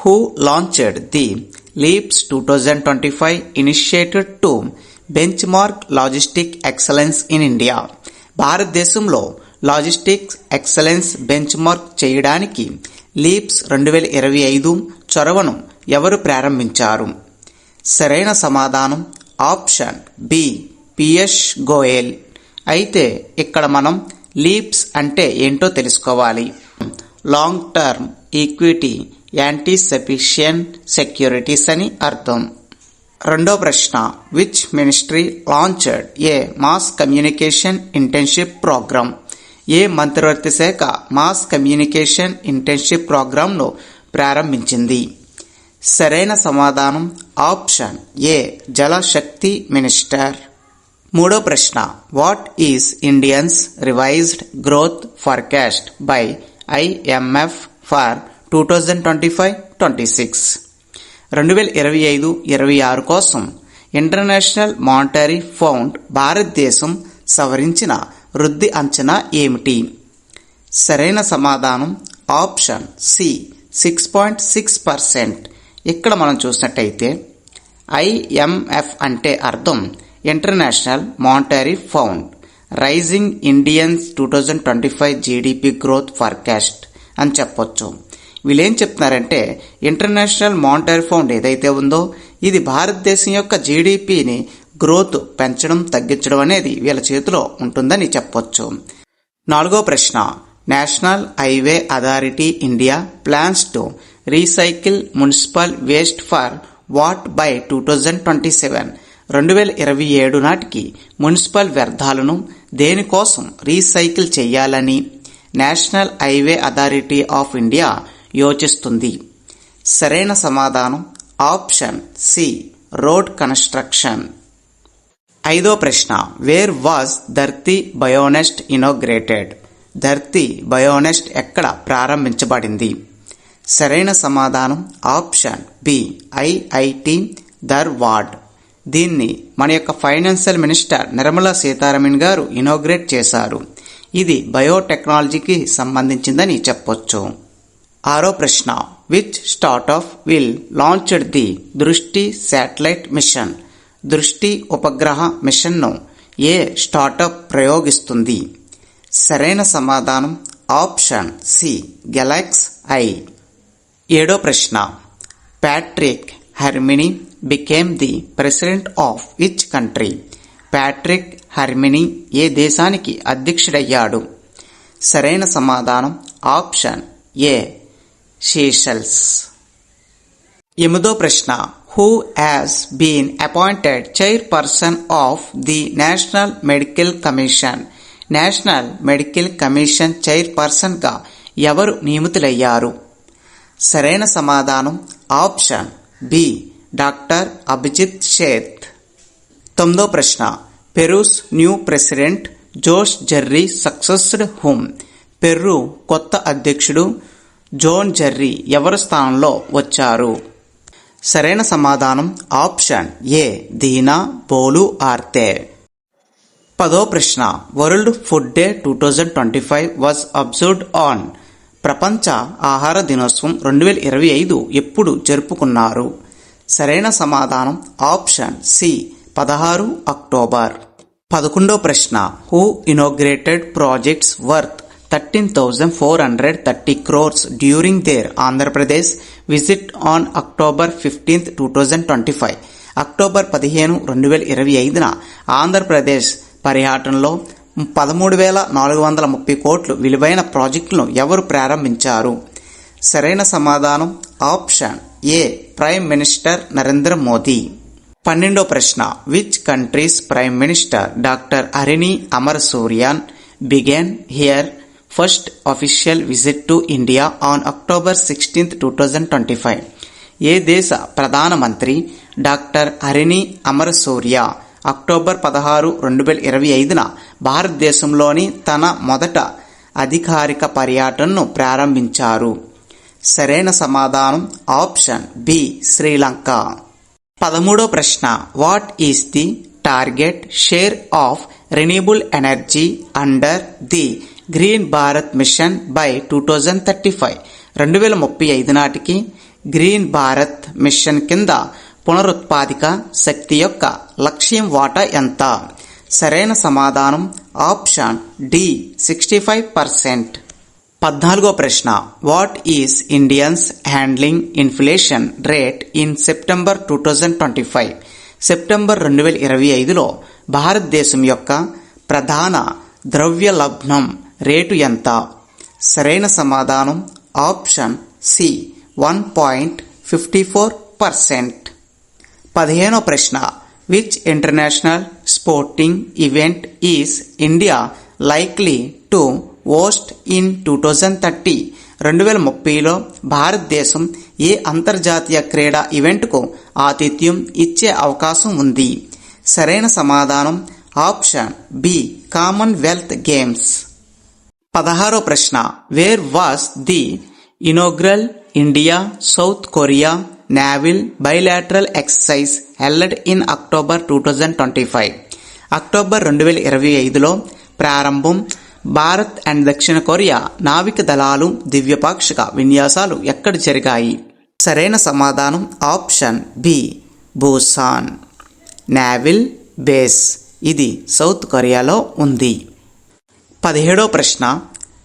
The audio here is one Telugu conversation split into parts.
Who launched the LEAPS two launched twenty five initiated initiative benchmark logistic excellence in India భారతదేశంలో లాజిస్టిక్స్ ఎక్సలెన్స్ బెంచ్ మార్క్ చేయడానికి లీప్స్ రెండు వేల ఇరవై ఐదు చొరవను ఎవరు ప్రారంభించారు సరైన సమాధానం ఆప్షన్ బి పిఎస్ గోయల్ అయితే ఇక్కడ మనం లీప్స్ అంటే ఏంటో తెలుసుకోవాలి. Long term equity anti sufficient securities అని అర్థం. రెండో ప్రశ్న which ministry launched a mass communication internship programme ఏ మంత్రివర్తి శాఖ మాస్ కమ్యూనికేషన్ ఇంటర్న్షిప్ ప్రోగ్రాంను ప్రారంభించింది? సరైన సమాధానం ఆప్షన్ ఏ జలశక్తి మినిస్టర్. మూడో ప్రశ్న. What is India's revised growth forecast by IMF for two thousand twenty five twenty six రెండు వేల ఇరవై ఐదు ఇరవై ఆరు కోసం ఇంటర్నేషనల్ మానిటరీ ఫౌండ్ భారతదేశం సవరించిన వృద్ధి అంచనా ఏమిటి? సరైన సమాధానం option C six point six percent ఇక్కడ మనం చూసినట్టయితే ఐఎంఎఫ్ అంటే అర్థం international monetary fund raising India's two thousand twenty five GDP growth forecast అని చెప్పొచ్చు. వీళ్ళేం చెప్తున్నారంటే ఇంటర్నేషనల్ మానిటరీ ఫౌండ్ ఏదైతే ఉందో ఇది భారతదేశం యొక్క జీడిపిని గ్రోత్ పెంచడం తగ్గించడం అనేది వీళ్ళ చేతిలో ఉంటుందని చెప్పొచ్చు. నాలుగో ప్రశ్న. National highway authority India plans to recycle municipal waste for what by two thousand twenty seven రెండు వేల ఇరవై ఏడు నాటికి మున్సిపల్ వ్యర్థాలను దేనికోసం రీసైకిల్ చేయాలని national highway authority of India యోచిస్తుంది. సరైన సమాధానం ఆప్షన్ సి రోడ్ కన్స్ట్రక్షన్. ఐదో ప్రశ్న వేర్ వాజ్ ధర్తి బయోనెస్ట్ ఇనోగ్రేటెడ్? ధర్తి బయోనెస్ట్ ఎక్కడ ప్రారంభించబడింది? సరైన సమాధానం ఆప్షన్ బి ఐఐటి ధర్వాడ్. దీన్ని మన యొక్క ఫైనాన్షియల్ మినిస్టర్ నిర్మలా సీతారామన్ గారు ఇనాగ్రేట్ చేశారు. ఇది బయోటెక్నాలజీకి సంబంధించిందని చెప్పొచ్చు. ఆరో ప్రశ్న. Which startup will launched the Drishti satellite mission Drishti ఉపగ్రహ మిషన్ను ఏ స్టార్టప్ ప్రయోగిస్తుంది? సరైన సమాధానం? ఆప్షన్ సి గెలాక్స్ ఐ ఏడో ప్రశ్న. Patrick Herminie became the president of which country Patrick Herminie ఏ దేశానికి అధ్యక్షుడయ్యాడు? సరైన సమాధానం ఆప్షన్ ఏ షీషల్స్ ఎనిమిదో ప్రశ్న. Who has been appointed chairperson of the national medical commission national medical commission చైర్పర్సన్గా ఎవరు నియమితులయ్యారు? సరైన సమాధానం option B doctor Abhijit Sheth. తొమ్మిదో ప్రశ్న. Peru's new president Jose Jeri succeeded whom. Peru కొత్త అధ్యక్షుడు జోన్ జెర్రీ ఎవరి స్థానంలో వచ్చారు? సరైన సమాధానం ఆప్షన్ ఏ. దీనా బోలు ఆర్తే పదో ప్రశ్న. World food day two thousand twenty five was observed on. ప్రపంచ ఆహార దినోత్సవం రెండు వేల ఇరవై ఐదు ఎప్పుడు జరుపుకున్నారు? సరైన సమాధానం ఆప్షన్ సి పదహారు అక్టోబర్. పదకొండో ప్రశ్న who inaugurated projects worth thirteen thousand four hundred thirty crores during their Andhra Pradesh visit on October fifteenth two thousand twenty five. October పదిహేను రెండు వేల ఇరవై ఐదున ఆంధ్రప్రదేశ్ పర్యటనలో పదమూడు వేల నాలుగు వందల ముప్పై కోట్లు విలువైన ప్రాజెక్టులను ఎవరు ప్రారంభించారు? సరైన సమాధానం option A prime minister Narendra Modi? పన్నెండో ప్రశ్న. Which countries prime minister doctor Harini Amarasuriya began her first official visit to India on October sixteenth two thousand twenty five ఏ దేశ ప్రధానమంత్రి doctor Harini Amarasuriya October పదహారు రెండు వేల ఇరవై ఐదున భారతదేశంలోని తన మొదట అధికారిక పర్యటనను ప్రారంభించారు? సరైన సమాధానం ఆప్షన్ బి శ్రీలంక. పదమూడో ప్రశ్న. What is the target share of renewable energy under the green Bharat mission by two thousand thirty five రెండు వేల ముప్పై ఐదు నాటికి గ్రీన్ భారత్ మిషన్ కింద పునరుత్పాదిక శక్తి యొక్క లక్ష్యం వాటా ఎంత? సరైన సమాధానం option D sixty five percent పద్నాలుగో ప్రశ్న. What is India's headline inflation rate in September two thousand twenty five September రెండు వేల ఇరవై ఐదులో భారతదేశం యొక్క ప్రధాన ద్రవ్య లబ్నం రేటు ఎంత? సరైన సమాధానం option C one point fifty four percent పదిహేనో ప్రశ్న. Which international sporting event is India likely to host in two thousand thirty రెండు వేల ముప్పైలో భారతదేశం ఏ అంతర్జాతీయ క్రీడా ఈవెంట్కు ఆతిథ్యం ఇచ్చే అవకాశం ఉంది. సరైన సమాధానం ఆప్షన్ బి కామన్వెల్త్ గేమ్స్. పదహారో ప్రశ్న. Where was the inaugural India South Korea naval bilateral exercise held in October two thousand twenty five. October రెండు వేల ఇరవై ఐదులో ప్రారంభం భారత్ అండ్ దక్షిణ కొరియా నావిక దళాలు దివ్యపాక్షిక విన్యాసాలు ఎక్కడ జరిగాయి? సరైన సమాధానం option B Busan. Naval base. ఇది సౌత్ కొరియాలో ఉంది. పదిహేడో ప్రశ్న.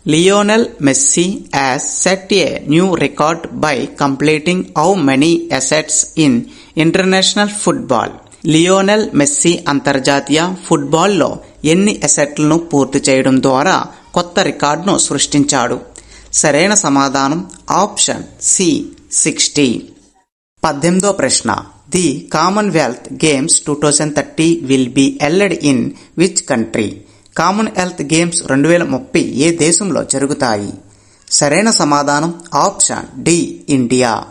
Lionel Messi has set a new record by completing how many assists in international football. Lionel Messi అంతర్జాతీయ ఫుట్బాల్లో ఎన్ని అసెట్లను పూర్తి చేయడం ద్వారా కొత్త రికార్డును సృష్టించాడు. సరైన సమాధానం ఆప్షన్ సి సిక్స్టీ. పద్దెనిమిదో ప్రశ్న. The Commonwealth Games two thousand thirty will be held in which country? Commonwealth Games రెండు వేల ముప్పై ఏ దేశంలో జరుగుతాయి? సరైన సమాధానం ఆప్షన్ డి ఇండియా.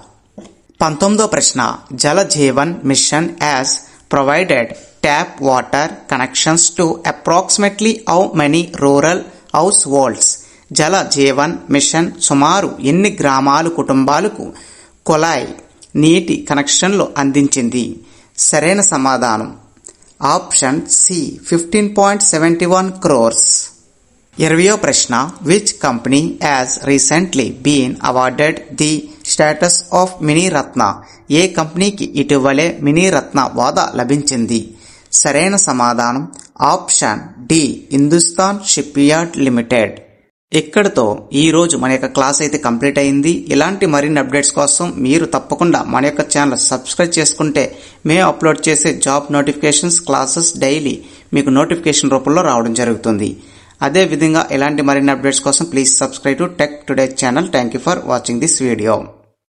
పంతొమ్మిదో ప్రశ్న. Jal Jeevan Mission has provided tap water connections to approximately how many rural households Jal Jeevan Mission సుమారు ఎన్ని గ్రామాలు కుటుంబాలకు కొలాయ్ నీటి కనెక్షన్లు అందించింది? సరైన సమాధానం. Option C fifteen point seventy one crores ఇరవయో ప్రశ్న which company has recently been awarded the status of mini Ratna ఏ కంపెనీకి ఇటీవలే మినీ రత్న వాదా లభించింది? సరైన సమాధానం. Option D Hindustan shipyard limited. ఇక్కడితో ఈరోజు మన యొక్క క్లాస్ అయితే కంప్లీట్ అయింది. ఇలాంటి మరిన్ని అప్డేట్స్ కోసం మీరు తప్పకుండా మన యొక్క ఛానల్ సబ్స్క్రైబ్ చేసుకుంటే మేము అప్లోడ్ చేసే జాబ్ నోటిఫికేషన్స్ క్లాసెస్ డైలీ మీకు నోటిఫికేషన్ రూపంలో రావడం జరుగుతుంది. అదే విధంగా ఇలాంటి మరిన్ని అప్డేట్స్ కోసం please subscribe to Tech Today channel. Thank you for watching this video.